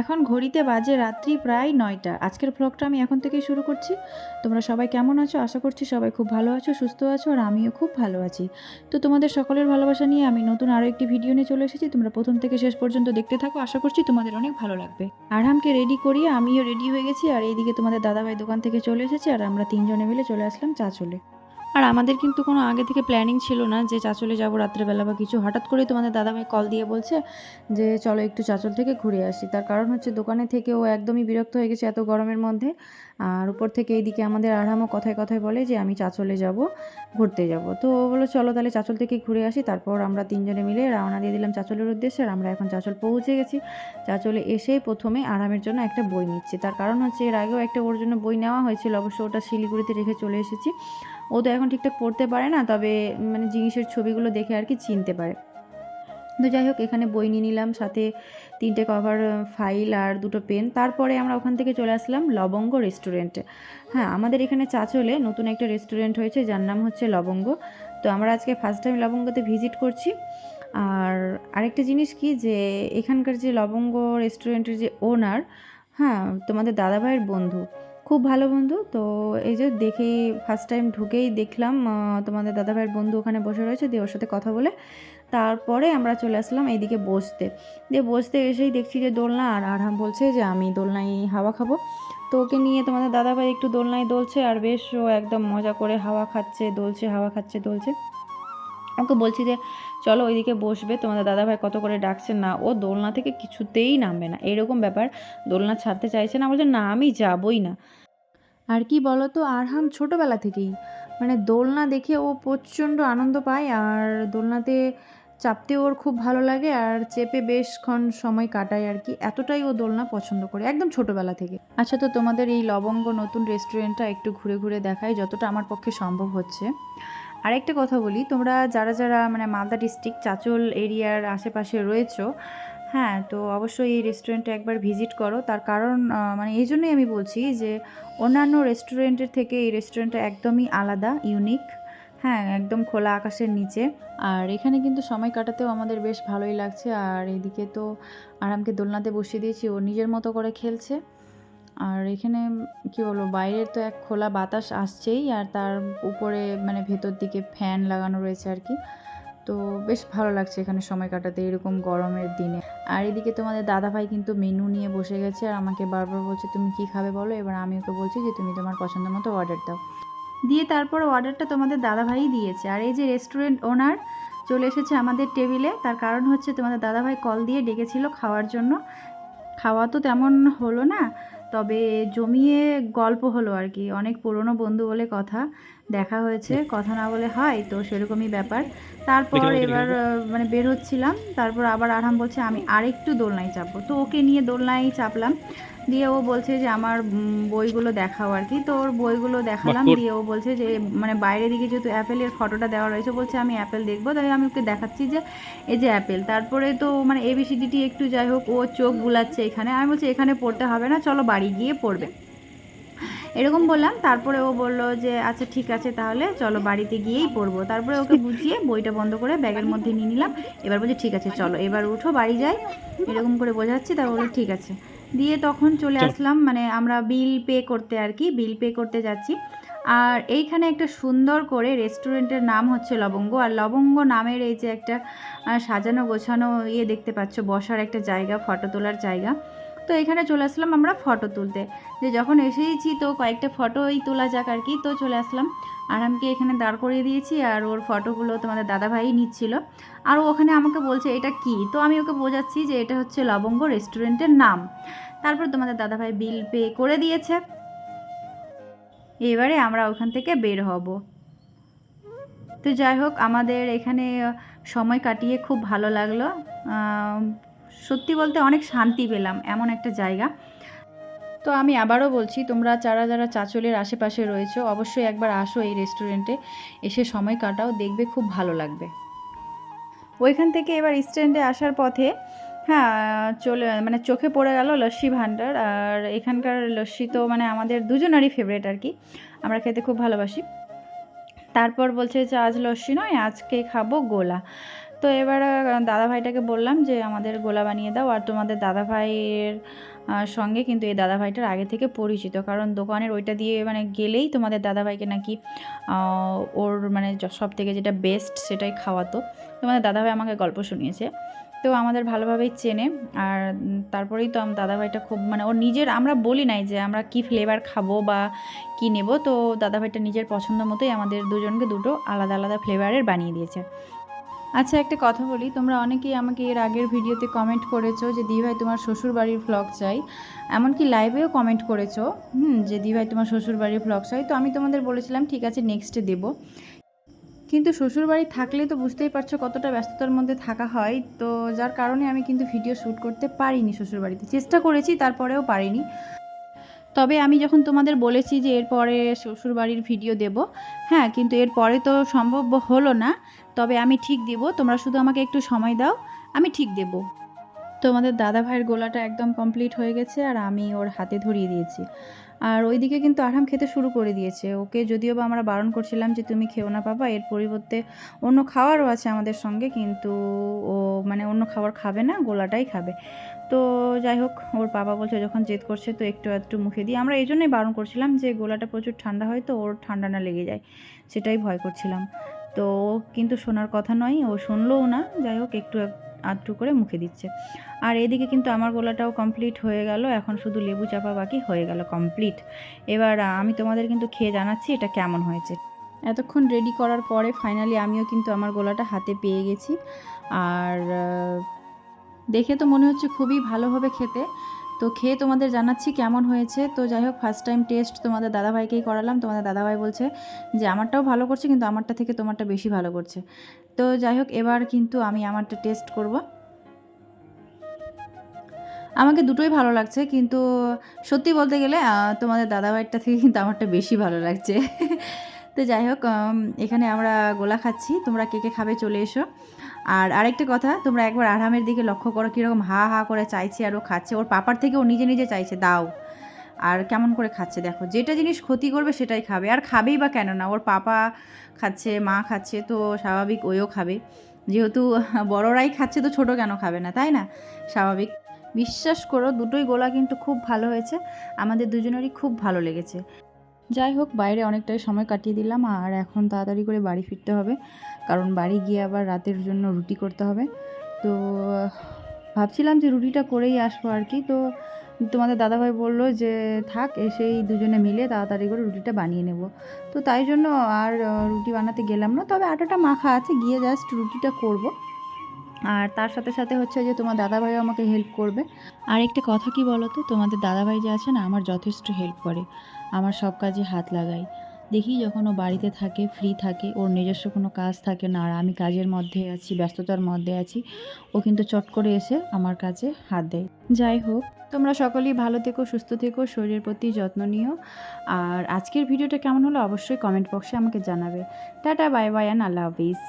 এখন ঘড়িতে বাজে রাত্রি প্রায় নয়টা। আজকের ব্লগটা আমি এখন থেকেই শুরু করছি। তোমরা সবাই কেমন আছো? আশা করছি সবাই খুব ভালো আছো, সুস্থ আছো, আর আমিও খুব ভালো আছি। তো তোমাদের সকলের ভালোবাসা নিয়ে আমি নতুন আরও একটি ভিডিও নিয়ে চলে এসেছি। তোমরা প্রথম থেকে শেষ পর্যন্ত দেখতে থাকো। আশা করছি তোমাদের অনেক ভালো লাগবে। আরহামকে রেডি করিয়ে আমিও রেডি হয়ে গেছি। আর এইদিকে তোমাদের দাদাভাই দোকান থেকে চলে এসেছি। আর আমরা তিনজনে মিলে চলে আসলাম চা চলে। আর আমাদের কিন্তু কোনো আগে থেকে প্ল্যানিং ছিল না যে চাচলে যাব রাত্রেবেলা বা কিছু। হঠাৎ করে তোমাদের দাদাভাই কল দিয়ে বলছে যে, চলো একটু চাচল থেকে ঘুরে আসি। তার কারণ হচ্ছে দোকানে থেকে ও একদমই বিরক্ত হয়ে গেছে এত গরমের মধ্যে। আর উপর থেকে এইদিকে আমাদের আরামও কথায় কথায় বলে যে, আমি চাচলে যাব, ঘুরতে যাব। তো ও বলো চলো তাহলে চাচল থেকে ঘুরে আসি। তারপর আমরা তিনজনে মিলে রওনা দিয়ে দিলাম চাচলের উদ্দেশ্যে আর আমরা এখন চাচল পৌঁছে গেছি। চাচলে এসেই প্রথমে আরামের জন্য একটা বই নিচ্ছি। তার কারণ হচ্ছে এর আগেও একটা ওর জন্য বই নেওয়া হয়েছিল। অবশ্য ওটা শিলিগুড়িতে রেখে চলে এসেছি। ও তো এখন ঠিকঠাক পড়তে পারে না, তবে মানে জিনিসের ছবিগুলো দেখে আর কি চিনতে পারে। তো যাই হোক, এখানে বই নিয়ে নিলাম, সাথে তিনটে কভার ফাইল আর দুটো পেন তারপরে আমরা ওখান থেকে চলে আসলাম লবঙ্গ রেস্টুরেন্টে হ্যাঁ আমাদের এখানে চাচলে নতুন একটা রেস্টুরেন্ট হয়েছে, যার নাম হচ্ছে লবঙ্গ। তো আমরা আজকে ফার্স্ট টাইম লবঙ্গতে ভিজিট করছি। আর আরেকটা জিনিস কি যে, এখানকার যে লবঙ্গ রেস্টুরেন্টের যে ওনার হ্যাঁ তোমাদের দাদাভাইয়ের বন্ধু। খুব ভালো বন্ধু। তো এই যে দেখেই ফার্স্ট টাইম ঢুকেই দেখলাম তোমাদের দাদাভাইয়ের বন্ধু ওখানে বসে রয়েছে, দিয়ে ওর সাথে কথা বলে তারপরে আমরা চলে আসলাম এইদিকে বসতে। দিয়ে বসতে এসেই দেখছি যে দোলনা, আর আরহাম বলছে যে আমি দোলনায় হাওয়া খাব। তো ওকে নিয়ে তোমাদের দাদাভাই একটু দোলনায় দোলছে, আর বেশ ও একদম মজা করে হাওয়া খাচ্ছে, দোলছে, হাওয়া খাচ্ছে, দোলছে। ওকে বলছি যে, চলো ওইদিকে বসবে, তোমাদের দাদাভাই কত করে ডাকছে না, ও দোলনা থেকে কিছুতেই নামবে না। এরকম ব্যাপার, দোলনা ছাড়তে চাইছে না, বলছে, না, আমি যাবই না। আর কি বলো তো আরহাম ছোটোবেলা থেকেই মানে দোলনা দেখে ও প্রচণ্ড আনন্দ পায়, আর দোলনাতে চাপতে ওর খুব ভালো লাগে, আর চেপে বেশক্ষণ সময় কাটায় আর কি। এতটাই ও দোলনা পছন্দ করে, একদম ছোটোবেলা থেকে। আচ্ছা তো তোমাদের এই লবঙ্গ নতুন রেস্টুরেন্টটা একটু ঘুরে ঘুরে দেখায় যতটা আমার পক্ষে সম্ভব হচ্ছে। আরেকটা কথা বলি, তোমরা যারা যারা মানে মালদা ডিস্ট্রিক্ট চাচল এরিয়ার আশেপাশে রয়েছো হ্যাঁ তো অবশ্যই এই রেস্টুরেন্টে একবার ভিজিট করো। তার কারণ মানে এই জন্যই আমি বলছি যে অন্যান্য রেস্টুরেন্টের থেকে এই রেস্টুরেন্টটা একদমই আলাদা ইউনিক হ্যাঁ একদম খোলা আকাশের নিচে। আর এখানে কিন্তু সময় কাটাতেও আমাদের বেশ ভালোই লাগছে। আর এদিকে তো আরামকে দোলনাতে বসিয়ে দিয়েছি, ও নিজের মতো করে খেলছে। আর এখানে কি বলব, বাইরের তো এক খোলা বাতাস আসছেই আর তার উপরে মানে ভেতর দিকে ফ্যান লাগানো রয়েছে আর কি। তো বেশ ভালো লাগছে এখানে সময় কাটাতে এরকম গরমের দিনে। আর এদিকে তোমাদের দাদাভাই কিন্তু মেনু নিয়ে বসে গেছে আর আমাকে বারবার বলছে, তুমি কি খাবে বলো? এবার আমি ওকে বলছি যে, তুমি তোমার পছন্দ মতো অর্ডার দাও। দিয়ে তারপর অর্ডারটা তোমাদের দাদাভাই দিয়েছে। আর এই যে রেস্টুরেন্ট ওনার চলে এসেছে আমাদের টেবিলে তার কারণ হচ্ছে তোমাদের দাদাভাই কল দিয়ে ডেকেছিল খাওয়ার জন্য। খাওয়া তো তেমন হলো না তবে জমিয়ে গল্প হলো আর কি অনেক পুরনো বন্ধু বলে কথা। দেখা হয়েছে কথা না বলে হয় তো সেরকমই ব্যাপার। তারপর এবার মানে বের হচ্ছিলাম তারপর আবার আরাম বলছে আমি আরেকটু দোলনায় চাপবো। তো ওকে নিয়ে দোলনায় চাপলাম। দিয়ে ও বলছে যে আমার বইগুলো দেখাও আর কি। তো ওর বইগুলো দেখালাম দিয়ে ও বলছে যে মানে বাইরের দিকে যেহেতু অ্যাপেলের ফটোটা দেওয়া রয়েছে বলছে আমি অ্যাপেল দেখব তাই আমি ওকে দেখাচ্ছি যে এই যে অ্যাপেল। তারপরে তো মানে এবিসিডিটি একটু যাই হোক ও চোখ বুলাচ্ছে এখানে। আমি বলছি এখানে পড়তে হবে না চলো বাড়ি গিয়ে পড়বে। এরকম বললাম তারপরে ও বলল যে আচ্ছা ঠিক আছে তাহলে চলো বাড়িতে গিয়েই পড়ব। তারপরে ওকে বুঝিয়ে বইটা বন্ধ করে ব্যাগের মধ্যে নিয়ে নিলাম। এবার বলছে ঠিক আছে চলো এবার উঠো বাড়ি যাই। এরকম করে বোঝাচ্ছি তারপর বলল ঠিক আছে। দিয়ে তখন চলে আসলাম মানে আমরা বিল পে করতে আর কি বিল পে করতে যাচ্ছি। আর এইখানে একটা সুন্দর করে রেস্টুরেন্টের নাম হচ্ছে লবঙ্গ। আর লবঙ্গ নামের এই যে একটা সাজানো গোছানো ইয়ে দেখতে পাচ্ছ বসার একটা জায়গা ফটো তোলার জায়গা। তো এখানে চলে আসলাম আমরা ফটো তুলতে। যে যখন এসেইছি তো কয়েকটা ফটোই তোলা যাক আর কি, তো চলে আসলাম। আর আরামকে এখানে দাঁড় করিয়ে দিয়েছি আর ওর ফটোগুলো তোমাদের দাদাভাই নিচ্ছিল। আর ওখানে আমাকে বলছে, এটা কি? তো আমি ওকে বোঝাচ্ছি যে এটা হচ্ছে লবঙ্গ রেস্টুরেন্টের নাম। তারপর তোমাদের দাদাভাই বিল পে করে দিয়েছে। এবারে আমরা ওখান থেকে বের হব। তো যাই হোক, আমাদের এখানে সময় কাটিয়ে খুব ভালো লাগল। সত্যি বলতে অনেক শান্তি পেলাম, এমন একটা জায়গা। তো আমি আবারও বলছি, তোমরা যারা যারা চাচলের আশেপাশে রয়েছো, অবশ্যই একবার আসো এই রেস্টুরেন্টে এসে সময় কাটাও, দেখবে খুব ভালো লাগবে। ওইখান থেকে এবার স্ট্যান্ডে আসার পথে হ্যাঁ চলে মানে চোখে পড়ে গেল লস্যি ভাণ্ডার, আর এখানকার লস্যি তো মানে আমাদের দুজনেরই ফেভারিট আর কি, আমরা খেতে খুব ভালোবাসি। তারপর বলছে যে আজ লস্যি নয়, আজকে খাব গোলা। তো এবার দাদা ভাইটাকে বললাম যে, আমাদের গোলা বানিয়ে দাও। আর তোমাদের দাদা ভাইয়ের সঙ্গে কিন্তু এই দাদা ভাইটার আগে থেকে পরিচিত। কারণ দোকানের ওইটা দিয়ে মানে গেলেই তোমাদের দাদা ভাইকে নাকি ওর মানে সব থেকে যেটা বেস্ট সেটাই খাওয়াতো। তোমাদের দাদা ভাই আমাকে গল্প শুনিয়েছে। তো আমাদের ভালোভাবেই চেনে। আর তারপরেই তো আমার দাদা ভাইটা খুব মানে ওর নিজের আমরা বলি নাই যে, আমরা কি ফ্লেভার খাব বা কি নেব? তো দাদা ভাইটা নিজের পছন্দ মতোই আমাদের দুজনকে দুটো আলাদা আলাদা ফ্লেভারের বানিয়ে দিয়েছে। আচ্ছা একটা কথা বলি। তোমরা অনেকেই আমাকে এর আগের ভিডিওতে কমেন্ট করেছ যে দি ভাই, তোমার শ্বশুর বাড়ির ভ্লগ চাই। এমনকি লাইভেও কমেন্ট করেছ, হুম, যে দি ভাই, তোমার শ্বশুর বাড়ির ভ্লগ চাই। তো আমি তোমাদের বলেছিলাম, ঠিক আছে নেক্সটে দেবো। কিন্তু শ্বশুর বাড়ি থাকলে তো বুঝতেই পারছ কতটা ব্যস্ততার মধ্যে থাকা হয়। তো যার কারণে আমি কিন্তু ভিডিও শ্যুট করতে পারিনি শ্বশুর বাড়িতে চেষ্টা করেছি, তারপরেও পারিনি। তবে আমি যখন তোমাদের বলেছি যে, এরপরে শ্বশুর বাড়ির ভিডিও দেব হ্যাঁ কিন্তু এরপরে তো সম্ভব হলো না। তবে আমি ঠিক দেব, তোমরা শুধু আমাকে একটু সময় দাও, আমি ঠিক দেব। তোমাদের দাদা ভাইয়ের গোলাটা একদম কমপ্লিট হয়ে গেছে আর আমি ওর হাতে ধরিয়ে দিয়েছি। আর ওইদিকে কিন্তু আরাম খেতে শুরু করে দিয়েছে। ওকে যদিও বা আমরা বারণ করছিলাম যে তুমি খেও না বাবা, এর পরিবর্তে অন্য খাবারও আছে আমাদের সঙ্গে, কিন্তু ও মানে অন্য খাবার খাবে না, গোলাটাই খাবে। তো যাই হোক, ওর বাবা বলছে যখন জেদ করছে তো একটু একটু মুখে দিই আমরা এই জন্যই বারণ করছিলাম যে গোলাটা প্রচুর ঠান্ডা হয় তো ওর ঠান্ডা না লেগে যায়, সেটাই ভয় করছিলাম। তো কিন্তু শোনার কথা নয়, ও শুনলোও না। যাই হোক, একটু আধটু করে মুখে দিচ্ছে। আর এদিকে কিন্তু আমার গোলাটাও কমপ্লিট হয়ে গেল। এখন শুধু লেবু চাপা বাকি হয়ে গেল কমপ্লিট এবার আমি তোমাদের কিন্তু খেয়ে জানাচ্ছি এটা কেমন হয়েছে। এতক্ষণ রেডি করার পরে ফাইনালি আমিও কিন্তু আমার গোলাটা হাতে পেয়ে গেছি। আর দেখে তো মনে হচ্ছে খুবই ভালো হবে খেতে। তো খেয়ে তোমাদের জানাচ্ছি কেমন হয়েছে। তো যাই হোক ফার্স্ট টাইম টেস্ট তোমাদের দাদাভাইকেই করালাম। তোমাদের দাদাভাই বলছে যে, আমারটাও ভালো করছে, কিন্তু আমারটা থেকে তোমারটা বেশি ভালো করছে। তো যাই হোক এবার কিন্তু আমি আমারটা টেস্ট করব। আমাকে দুটোই ভালো লাগছে, কিন্তু সত্যি বলতে গেলে তোমাদের দাদাভাইয়েরটা থেকে কিন্তু আমারটা বেশি ভালো লাগছে। তো যাই হোক এখানে আমরা গোলা খাচ্ছি। তোমরা কে কে খাবে চলে এসো। আর আরেকটা কথা, তোমরা একবার আরামের দিকে লক্ষ্য করো কীরকম হা হা করে চাইছে আর ও খাচ্ছে। ওর পাপার থেকে ও নিজে নিজে চাইছে, দাও। আর কেমন করে খাচ্ছে দেখো, যেটা জিনিস ক্ষতি করবে সেটাই খাবে। আর খাবেই বা কেন না, ওর পাপা খাচ্ছে, মা খাচ্ছে, তো স্বাভাবিক ওইও খাবে। যেহেতু বড়রাই খাচ্ছে, তো ছোট কেন খাবে না, তাই না? স্বাভাবিক। বিশ্বাস করো, দুটোই গোলা কিন্তু খুব ভালো হয়েছে। আমাদের দুজনেরই খুব ভালো লেগেছে। যাই হোক, বাইরে অনেকটাই সময় কাটিয়ে দিলাম আর এখন তাড়াতাড়ি করে বাড়ি ফিরতে হবে। কারণ বাড়ি গিয়ে আবার রাতের জন্য রুটি করতে হবে। তো, ভাবছিলাম যে রুটিটা করেই আসব আর কি। তো, তোমাদের দাদাভাই বলল যে, থাক এসেই দুজনে মিলে তাড়াতাড়ি করে রুটিটা বানিয়ে নেব। তো তাই জন্য আর রুটি বানাতে গেলাম না। তবে আটাটা মাখা আছে, গিয়ে জাস্ট রুটিটা করব। আর তার সাথে সাথে হচ্ছে যে, তোমার দাদাভাইও আমাকে হেল্প করবে। আর একটা কথা কি বলো তো তোমাদের দাদাভাই যে আছে না আমার যথেষ্ট হেল্প করে। আমার সব কাজে হাত লাগাই। দেখি যখন ও বাড়িতে থাকে ফ্রি থাকে, ওর নিজস্ব কোনো কাজ থাকে না, আর আমি কাজের মধ্যে আছি, ব্যস্ততার মধ্যে আছি, ও কিন্তু চট করে এসে আমার কাছে হাত দেয়। যাই হোক, তোমরা সকলেই ভালো থেকো, সুস্থ থেকো, শরীরের প্রতি যত্ন নিও। আর আজকের ভিডিওটা কেমন হলো অবশ্যই কমেন্ট বক্সে আমাকে জানাবে। টাটা বাই বাই অ্যান্ড আল্লাহ হাফিজ